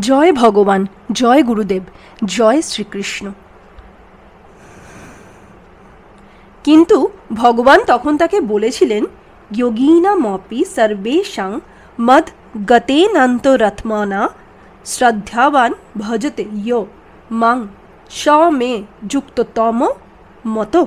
জয় ভগবান, জয় গুরুদেব, জয় শ্রীকৃষ্ণ। কিন্তু ভগবান তখন তাকে বলেছিলেন যোগীনা মপি সর্বেশাং মদ গতেনান্তরত্মনা শ্রদ্ধাবান ভজতে ইয় মাং স মে যুক্ততম মত।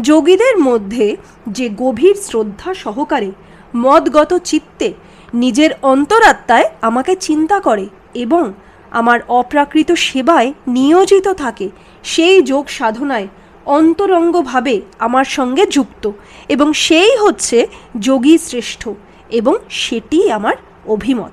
যোগীদের মধ্যে যে গভীর শ্রদ্ধা সহকারে মদগত চিত্তে নিজের অন্তরাত্মায় আমাকে চিন্তা করে এবং আমার অপ্রাকৃত সেবায় নিয়োজিত থাকে, সেই যোগ সাধনায় অন্তরঙ্গভাবে আমার সঙ্গে যুক্ত এবং সেই হচ্ছে যোগী শ্রেষ্ঠ এবং সেটি আমার অভিমত।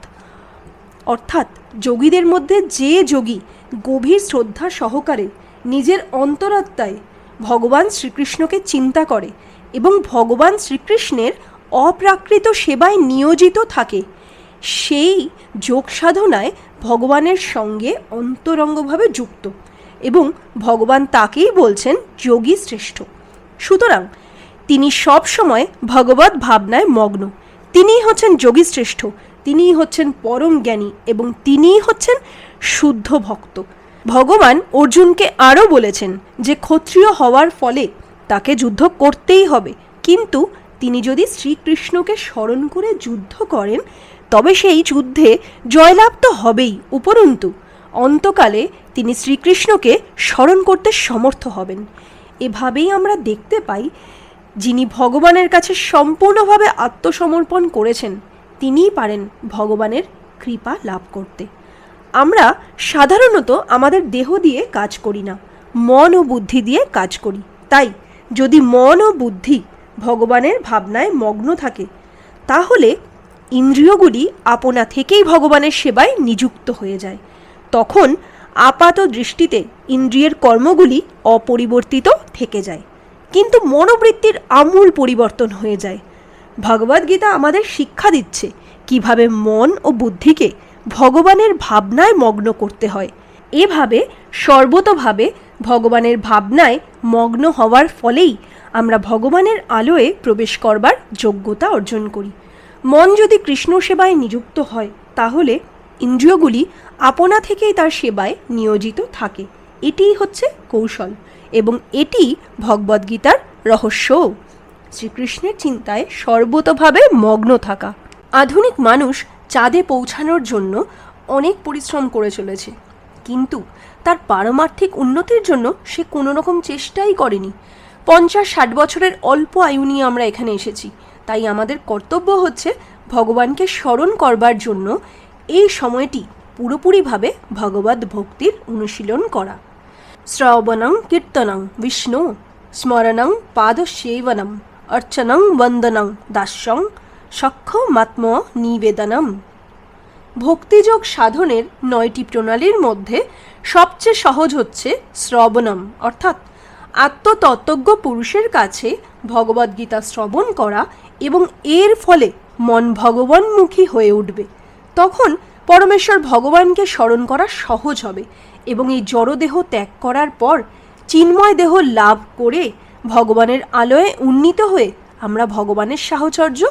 অর্থাৎ যোগীদের মধ্যে যে যোগী গভীর শ্রদ্ধা সহকারে নিজের অন্তরাত্মায় ভগবান শ্রীকৃষ্ণকে চিন্তা করে এবং ভগবান শ্রীকৃষ্ণের অপ্রাকৃত সেবায় নিয়োজিত থাকে, সেই যোগ সাধনায় ভগবানের সঙ্গে অন্তরঙ্গভাবে যুক্ত এবং ভগবান তাকেই বলছেন যোগী শ্রেষ্ঠ। সুতরাং তিনি সব সময় ভগবত ভাবনায় মগ্ন। তিনিই হচ্ছেন যোগী শ্রেষ্ঠ, তিনিই হচ্ছেন পরম জ্ঞানী এবং তিনিই হচ্ছেন শুদ্ধ ভক্ত। ভগবান অর্জুনকে আরও বলেছেন যে ক্ষত্রিয় হওয়ার ফলে তাকে যুদ্ধ করতেই হবে। কিন্তু তিনি যদি শ্রীকৃষ্ণকে স্মরণ করে যুদ্ধ করেন তবে সেই যুদ্ধে জয়লাভ তো হবেই, উপরন্তু। অন্তকালে তিনি শ্রীকৃষ্ণকে স্মরণ করতে সমর্থ হবেন। এভাবেই আমরা দেখতে পাই, যিনি ভগবানের কাছে সম্পূর্ণভাবে আত্মসমর্পণ করেছেন, তিনিই পারেন ভগবানের কৃপা লাভ করতে। আমরা সাধারণত আমাদের দেহ দিয়ে কাজ করি না, মন ও বুদ্ধি দিয়ে কাজ করি। তাই যদি মন ও বুদ্ধি ভগবানের ভাবনায় মগ্ন থাকে, তাহলে ইন্দ্রিয়গুলি আপনা থেকেই ভগবানের সেবায় নিযুক্ত হয়ে যায়। তখন আপাত দৃষ্টিতে ইন্দ্রিয়ের কর্মগুলি অপরিবর্তিত থেকে যায়। কিন্তু মনোবৃত্তির আমূল পরিবর্তন হয়ে যায়। ভগবদ্গীতা আমাদের শিক্ষা দিচ্ছে কীভাবে মন ও বুদ্ধিকে ভগবানের ভাবনায় মগ্ন করতে হয়। এভাবে সর্বতভাবে ভগবানের ভাবনায় মগ্ন হওয়ার ফলেই আমরা ভগবানের আলোয় প্রবেশ করবার যোগ্যতা অর্জন করি। মন যদি কৃষ্ণ সেবায় নিযুক্ত হয়, তাহলে ইন্দ্রিয়গুলি আপনা থেকেই তার সেবায় নিয়োজিত থাকে। এটিই হচ্ছে কৌশল এবং এটি ভগবদ্গীতার রহস্য শ্রীকৃষ্ণের চিন্তায় সর্বতভাবে মগ্ন থাকা। আধুনিক মানুষ চাঁদে পৌঁছানোর জন্য অনেক পরিশ্রম করে চলেছে। কিন্তু তার পারমার্থিক উন্নতির জন্য সে কোনো রকম চেষ্টাই করেনি। পঞ্চাশ ষাট বছরের অল্প আয়ু নিয়ে আমরা এখানে এসেছি। তাই আমাদের কর্তব্য হচ্ছে ভগবানকে স্মরণ করবার জন্য এই সময়টি পুরোপুরিভাবে ভগবত ভক্তির অনুশীলন করা। শ্রবণং, কীর্তনং, বিষ্ণু, স্মরণং, পাদসেবনম, অর্চনং, বন্দনং, দাস্যং সক্ষমাত্ম নিবেদনম। ভক্তিযোগ সাধনের নয়টি প্রণালীর মধ্যে সবচেয়ে সহজ হচ্ছে শ্রবণম, অর্থাৎ আত্মতত্ত্বজ্ঞ পুরুষের কাছে ভগবদ্গীতা শ্রবণ করা এবং এর ফলে মন ভগবানমুখী হয়ে উঠবে। তখন পরমেশ্বর ভগবানকে স্মরণ করা সহজ হবে এবং এই জড়দেহ ত্যাগ করার পর চিন্ময় দেহ লাভ করে ভগবানের আলোয় উন্নীত হয়ে আমরা ভগবানের সাহচর্য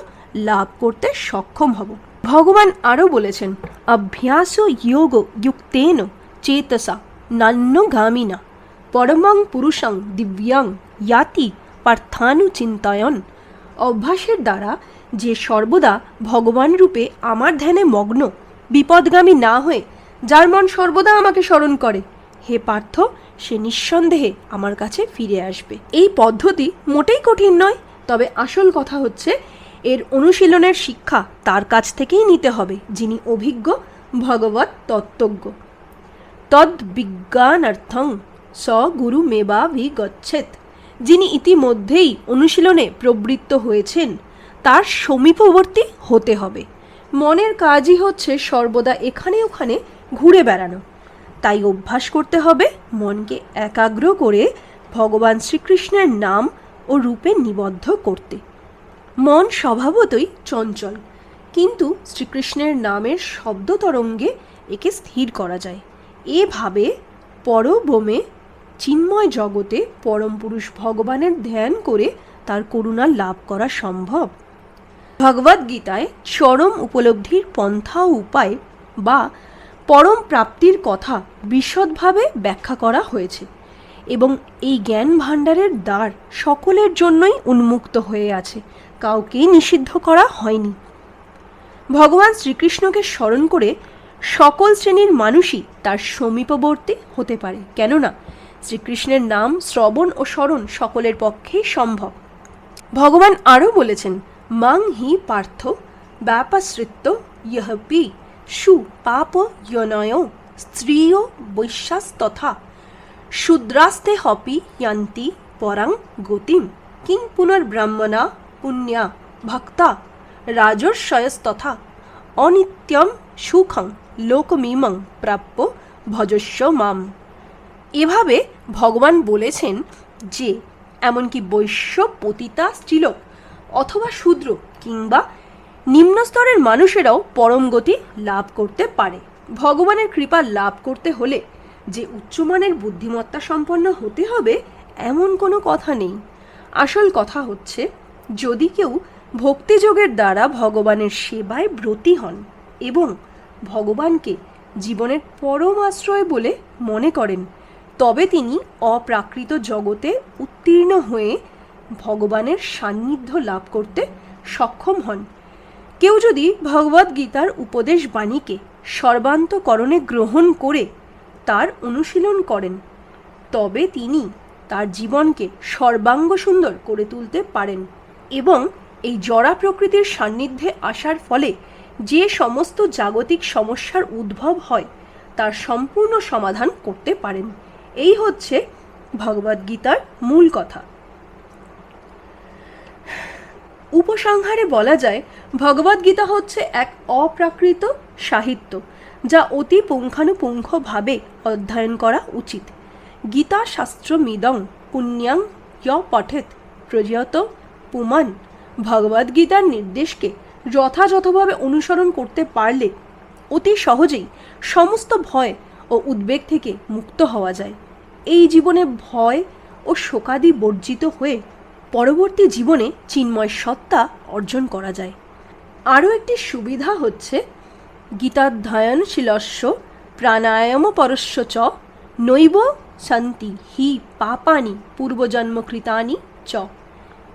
লাভ করতে সক্ষম হব। ভগবান আরও বলেছেন, অভ্যাস যোগ যুক্তেন চেতসা নান্যগামিনা পরমাং পুরুষং দিব্যাং, ইয়াতি পার্থানু চিন্তয়ন অভ্যাসের দ্বারা যে সর্বদা ভগবান রূপে আমার ধ্যানে মগ্ন, বিপদগামী না হয়ে যার মন সর্বদা আমাকে স্মরণ করে, হে পার্থ, সে নিঃসন্দেহে আমার কাছে ফিরে আসবে। এই পদ্ধতি মোটেই কঠিন নয়, তবে আসল কথা হচ্ছে এর অনুশীলনের শিক্ষা তার কাছ থেকেই নিতে হবে, যিনি অভিজ্ঞ ভগবত তত্ত্বজ্ঞ। তদ বিজ্ঞানার্থং স গুরু মেবা গচ্ছেত যিনি ইতিমধ্যেই অনুশীলনে প্রবৃত্ত হয়েছেন, তার সমীপবর্তী হতে হবে। মনের কাজই হচ্ছে সর্বদা এখানে ওখানে ঘুরে বেড়ানো। তাই অভ্যাস করতে হবে মনকে একাগ্র করে ভগবান শ্রীকৃষ্ণের নাম ও রূপে নিবদ্ধ করতে। মন স্বভাবতই চঞ্চল, কিন্তু শ্রীকৃষ্ণের নামের শব্দ তরঙ্গে একে স্থির করা যায়। এভাবে পরবোমে চিন্ময় জগতে পরম পুরুষ ভগবানের ধ্যান করে তার করুণা লাভ করা সম্ভব। ভগবদ গীতায় চরম উপলব্ধির পন্থা উপায় বা পরম প্রাপ্তির কথা বিশদভাবে ব্যাখ্যা করা হয়েছে এবং এই জ্ঞান ভাণ্ডারের দ্বার সকলের জন্যই উন্মুক্ত হয়ে আছে, কাউকেই নিষিদ্ধ করা হয়নি। ভগবান শ্রীকৃষ্ণকে স্মরণ করে সকল শ্রেণির মানুষই তার সমীপবর্তী হতে পারে, কেননা শ্রীকৃষ্ণের নাম, শ্রবণ ও স্মরণ সকলের পক্ষেই সম্ভব। ভগবান আরও বলেছেন, মাং হি পার্থ, ব্যাপাশ্রিত্য ইহ পি, সু পাপ ইয়নয় স্ত্রিয় বৈশ্বাস তথা শূদ্রাস্তে হপি ইয়ান্তি পরাং গতিম, কিং পুনর্ব্রাহ্মণা পুণ্যা ভক্তা, রাজর্ষয়স্তথা, অনিত্যম সুখং, লোকমিমং প্রাপ্য ভজস্ব মাম। এভাবে ভগবান বলেছেন যে, এমনকি বৈশ্য পতিতা স্ত্রীলোক অথবা শূদ্র কিংবা নিম্নস্তরের মানুষেরাও পরম গতি লাভ করতে পারে। ভগবানের কৃপা লাভ করতে হলে যে উচ্চমানের বুদ্ধিমত্তা সম্পন্ন হতে হবে, এমন কোনো কথা নেই। আসল কথা হচ্ছে, যদি কেউ ভক্তিযোগের দ্বারা ভগবানের সেবায় ব্রতী হন এবং ভগবানকে জীবনের পরম আশ্রয় বলে মনে করেন তবে তিনি অপ্রাকৃত জগতে উত্তীর্ণ হয়ে ভগবানের সান্নিধ্য লাভ করতে সক্ষম হন। কেউ যদি ভগবদ গীতার উপদেশ বাণীকে সর্বান্তকরণে গ্রহণ করে তার অনুশীলন করেন, তবে তিনি তার জীবনকে সর্বাঙ্গ সুন্দর করে তুলতে পারেন এবং এই জড়া প্রকৃতির সান্নিধ্যে আসার ফলে যে সমস্ত জাগতিক সমস্যার উদ্ভব হয়, তার সম্পূর্ণ সমাধান করতে পারেন। এই হচ্ছে ভগবদ্গীতার মূল কথা। উপসংহারে বলা যায় ভগবদ্গীতা হচ্ছে এক অপ্রাকৃত সাহিত্য যা অতি পুঙ্খানুপুঙ্খভাবে অধ্যয়ন করা উচিত। গীতা শাস্ত্র মিদং পুণ্যাং পঠেত প্রযত পুমান। ভগবদ্গীতার নির্দেশকে যথাযথভাবে অনুসরণ করতে পারলে অতি সহজেই সমস্ত ভয় ও উদ্বেগ থেকে মুক্ত হওয়া যায়। এই জীবনে ভয় ও শোকাদি বর্জিত হয়ে পরবর্তী জীবনে চিন্ময় সত্তা অর্জন করা যায়। আরও একটি সুবিধা হচ্ছে গীতাধ্যয়ন শিলস্য প্রাণায়াম পরস্য চ নৈব শান্তি হি পাপানি পূর্বজন্মকৃতানি চ।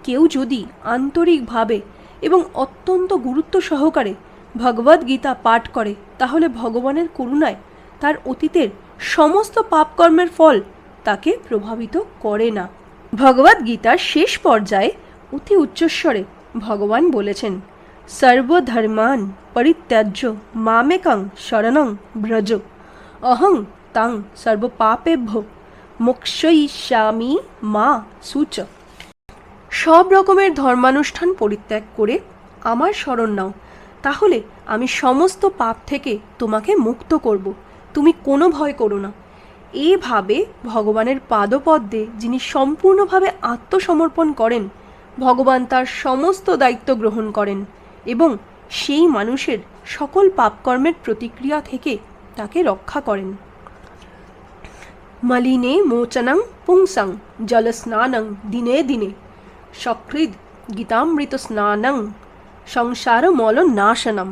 কেউ যদি আন্তরিকভাবে এবং অত্যন্ত গুরুত্ব সহকারে ভগবদ্গীতা পাঠ করে, তাহলে ভগবানের করুণায় তার অতীতের সমস্ত পাপকর্মের ফল তাকে প্রভাবিত করে না। ভগবদ্গীতার শেষ পর্যায়ে অতি উচ্চস্বরে ভগবান বলেছেন, সর্বধর্মান পরিত্যাজ্য মামেকং শরণং ব্রজ। অহং তাং সর্বপাপেভ্য। মোক্ষয়িষ্যামি মা সূচ। সব রকমের ধর্মানুষ্ঠান পরিত্যাগ করে আমার শরণ নাও। তাহলে আমি সমস্ত পাপ থেকে তোমাকে মুক্ত করব। তুমি কোনো ভয় করো না। এভাবে ভগবানের পাদপদ্মে যিনি সম্পূর্ণভাবে আত্মসমর্পণ করেন, ভগবান তার সমস্ত দায়িত্ব গ্রহণ করেন এবং সেই মানুষের সকল পাপকর্মের প্রতিক্রিয়া থেকে তাকে রক্ষা করেন। মলিনে মোচনং পুংসং জলস্নানং দিনে দিনে সকৃদ গীতামৃত স্নানং সংসার মল নাশনম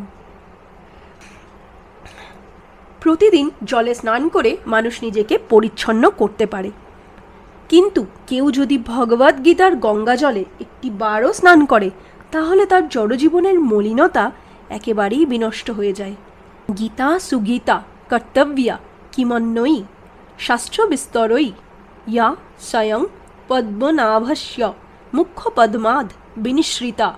প্রতিদিন জলে স্নান করে মানুষ নিজেকে পরিচ্ছন্ন করতে পারে। কিন্তু কেউ যদি ভগবদ্গীতার গঙ্গা জলে একটি বারও স্নান করে, তাহলে তার জড়জীবনের মলিনতা একেবারেই বিনষ্ট হয়ে যায়। গীতা সুগীতা কর্তব্যা কিমন্নয়ী, শাস্ত্র বিস্তরই ইয়া স্বয়ং পদ্মনাভস্য মুখ্য পদ্মাদ বিনিশ্রিতা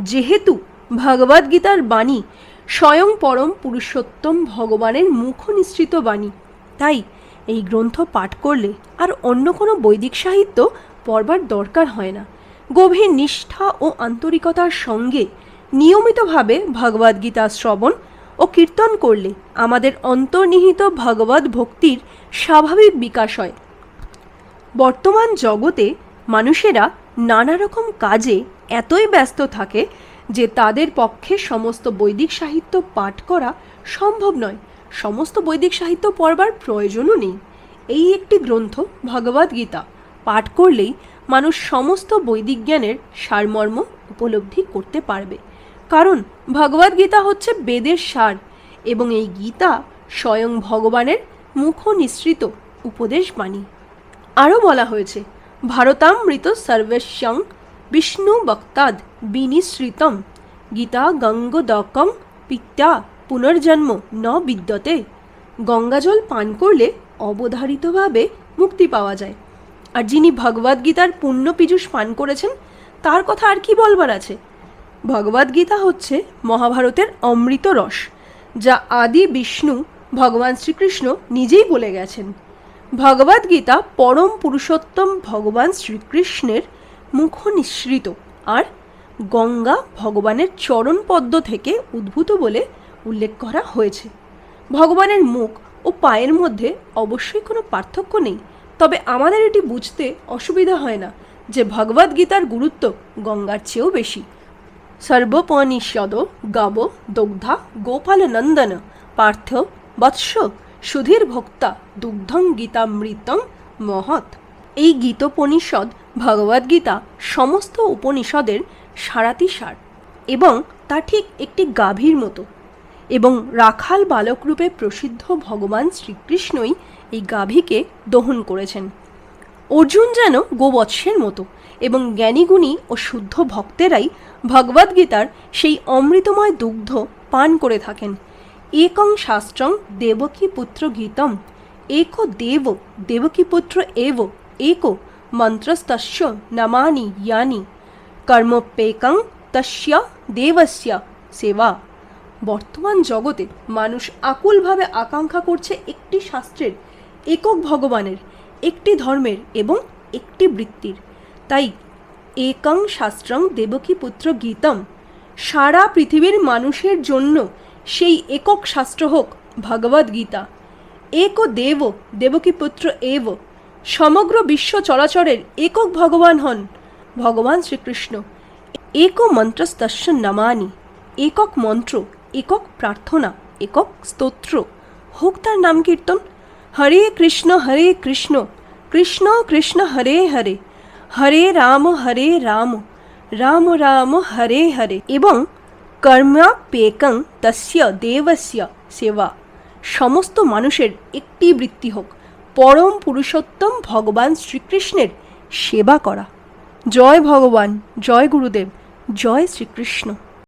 যেহেতু ভগবদ্গীতার বাণী স্বয়ং পরম পুরুষোত্তম ভগবানের মুখ নিঃসৃত বাণী। তাই এই গ্রন্থ পাঠ করলে আর অন্য কোনো বৈদিক সাহিত্য পড়বার দরকার হয় না। গভীর নিষ্ঠা ও আন্তরিকতার সঙ্গে নিয়মিতভাবে ভগবদ্গীতা শ্রবণ ও কীর্তন করলে আমাদের অন্তর্নিহিত ভগবত ভক্তির স্বাভাবিক বিকাশ হয়। বর্তমান জগতে মানুষেরা নানা রকম কাজে এতই ব্যস্ত থাকে যে তাদের পক্ষে সমস্ত বৈদিক সাহিত্য পাঠ করা সম্ভব নয়। সমস্ত বৈদিক সাহিত্য পড়বার প্রয়োজনও নেই। এই একটি গ্রন্থ ভগবদ্গীতা পাঠ করলেই মানুষ সমস্ত বৈদিক জ্ঞানের সারমর্ম উপলব্ধি করতে পারবে। কারণ ভগবদ্গীতা হচ্ছে বেদের সার এবং এই গীতা স্বয়ং ভগবানের মুখ নিঃসৃত উপদেশ বাণী। আরও বলা হয়েছে, ভারতামৃত সর্বস্যং বিষ্ণু বক্তাদ বিনিশ্রিতম। গীতা গঙ্গোদকম পিত্যা পুনর্জন্ম ন বিদ্যতে। গঙ্গাজল পান করলে অবধারিতভাবে মুক্তি পাওয়া যায়। আর যিনি ভগবদ্গীতার পূর্ণ পীযুষ পান করেছেন, তার কথা আর কি বলবার আছে? ভগবদ্গীতা হচ্ছে মহাভারতের অমৃত রস, যা আদি বিষ্ণু ভগবান শ্রীকৃষ্ণ নিজেই বলে গেছেন। ভগবদ্গীতা পরম পুরুষোত্তম ভগবান শ্রীকৃষ্ণের মুখ নিঃসৃত আর গঙ্গা ভগবানের চরণ পদ্ম থেকে উদ্ভূত বলে উল্লেখ করা হয়েছে। ভগবানের মুখ ও পায়ের মধ্যে অবশ্যই কোনো পার্থক্য নেই, তবে আমাদের এটি বুঝতে অসুবিধা হয় না যে ভগবদ্গীতার গুরুত্ব গঙ্গার চেয়েও বেশি। সর্বপনিষদ গাব দগ্ধা গোপাল নন্দন পার্থ বৎস সুধীর ভক্তা দুগ্ধং গীতামৃতং মহৎ। এই গীতোপনিষদ ভগবদ্গীতা সমস্ত উপনিষদের সারাতি সার এবং তা ঠিক একটি গাভীর মতো এবং রাখাল বালকরূপে প্রসিদ্ধ ভগবান শ্রীকৃষ্ণই এই গাভীকে দহন করেছেন। অর্জুন যেন গোবৎসের মতো এবং জ্ঞানীগুণী ও শুদ্ধ ভক্তেরাই ভগবদ্গীতার সেই অমৃতময় দুগ্ধ পান করে থাকেন। একং শাস্ত্রং দেবকী পুত্র গীতম, এক দেব, দেবকী পুত্র এব, এক মন্ত্রস্তস্য নমানি, ইয়ানি। কর্মপেকং তস্য দেবস্য সেবা বর্তমান জগতে মানুষ আকুলভাবে আকাঙ্ক্ষা করছে একটি শাস্ত্রের, একক ভগবানের, একটি ধর্মের এবং একটি বৃত্তির। তাই একং শাস্ত্রং দেবকী পুত্র গীতম, সারা পৃথিবীর মানুষের জন্য সেই একক শাস্ত্র হোক ভগবদ গীতা। এক দেব, দেবকী পুত্র এব, সমগ্র বিশ্ব চরাচরের একক ভগবান হন। ভগবান শ্রীকৃষ্ণ। এক মন্ত্রস্তস্য নমানি, একক মন্ত্র, একক প্রার্থনা, একক স্তোত্র। হোক তার নাম কীর্তন, হরে কৃষ্ণ হরে কৃষ্ণ কৃষ্ণ কৃষ্ণ, হরে হরে হরে রাম হরে রাম রাম রাম, হরে হরে এবং কর্মাপেকং তস্য দেবস্য সেবা। সমস্ত মানুষের একটি বৃত্তি হোক, পরম পুরুষোত্তম ভগবান শ্রীকৃষ্ণের সেবা করা। জয় ভগবান জয় গুরুদেব জয় শ্রীকৃষ্ণ।